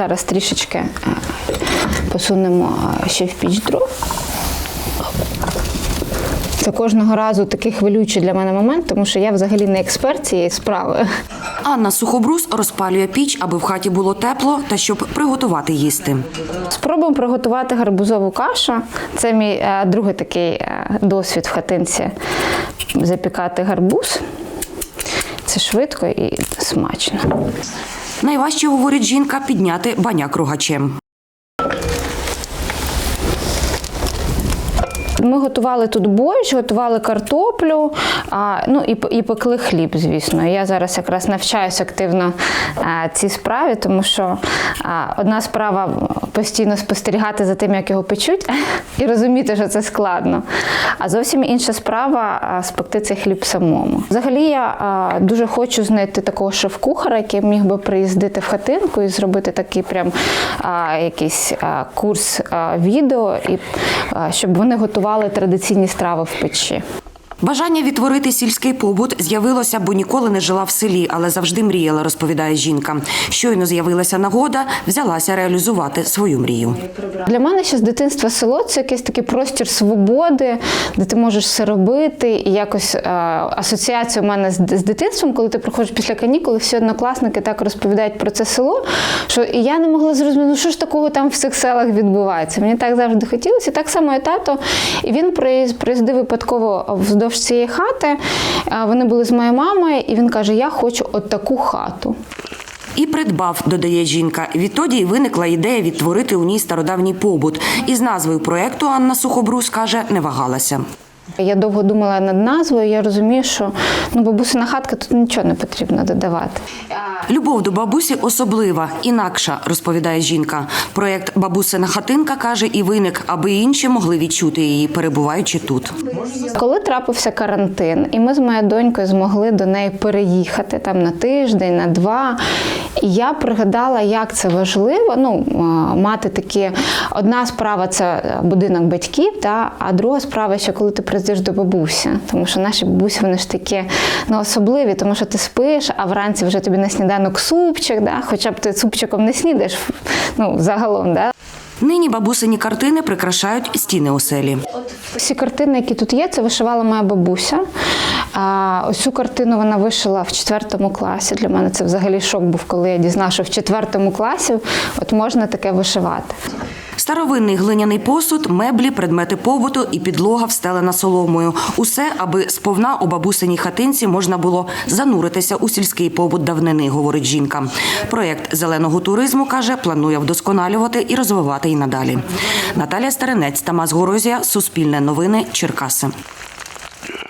зараз трішечки е, посунемо е, ще в піч дров. Це кожного разу такий хвилюючий для мене момент, тому що я взагалі не експерт цієї справи. Анна Сухобрус розпалює піч, аби в хаті було тепло та щоб приготувати їсти. Спробуємо приготувати гарбузову кашу. Це мій е, другий такий досвід в хатинці запікати гарбуз. Це швидко і смачно. Найважче, говорить жінка, підняти баняк рогачем. Ми готували тут борщ, готували картоплю, а, ну і, і пекли хліб, звісно. Я зараз якраз навчаюся активно а, цій справі, тому що а, одна справа постійно спостерігати за тим, як його печуть, і розуміти, що це складно. А зовсім інша справа а, спекти цей хліб самому. Взагалі я а, дуже хочу знайти такого шеф-кухара, який міг би приїздити в хатинку і зробити такий прям а, якийсь а, курс а, відео, і а, щоб вони готували традиційні страви в печі. Бажання відтворити сільський побут з'явилося, бо ніколи не жила в селі, але завжди мріяла, розповідає жінка. Щойно з'явилася нагода, взялася реалізувати свою мрію. Для мене ще з дитинства село це якийсь такий простір свободи, де ти можеш все робити. І якось е, асоціація у мене з, дитинством, коли ти приходиш після канікули, всі однокласники так розповідають про це село, що і я не могла зрозуміти, ну що ж такого там в цих селах відбувається. Мені так завжди хотілося. Так само і тато. І він приїздив випадково вздовж цієї хати. Вони були з моєю мамою, і він каже: Я хочу от таку хату. І придбав, додає жінка. Відтоді й виникла ідея відтворити у ній стародавній побут. І з назвою проекту Анна Сухобрус каже, не вагалася. Я довго думала над назвою. Я розумію, що ну бабусина хатка тут нічого не потрібно додавати. Любов до бабусі особлива, інакша, розповідає жінка. Проект Бабусина хатинка каже і виник, аби інші могли відчути її, перебуваючи тут. Коли трапився карантин, і ми з моєю донькою змогли до неї переїхати там на тиждень, на два. І я пригадала, як це важливо. Ну, мати такі одна справа це будинок батьків, та, а друга справа, що коли ти приїздиш до бабусі. Тому що наші бабусі вони ж такі ну, особливі, тому що ти спиш, а вранці вже тобі на сніданок супчик, да? хоча б ти супчиком не снідаєш ну, загалом. Да? Нині бабусині картини прикрашають стіни оселі. Всі картини, які тут є, це вишивала моя бабуся. А, ось цю картину вона вишила в четвертому класі. Для мене це взагалі шок був, коли я дізналася, що в четвертому класі от можна таке вишивати. Старовинний глиняний посуд, меблі, предмети побуту і підлога встелена соломою. Усе, аби сповна у бабусиній хатинці можна було зануритися у сільський побут давнини, говорить жінка. Проєкт зеленого туризму каже, планує вдосконалювати і розвивати і надалі. Наталія Старинець, Тамас Горозія, Суспільне новини, Черкаси.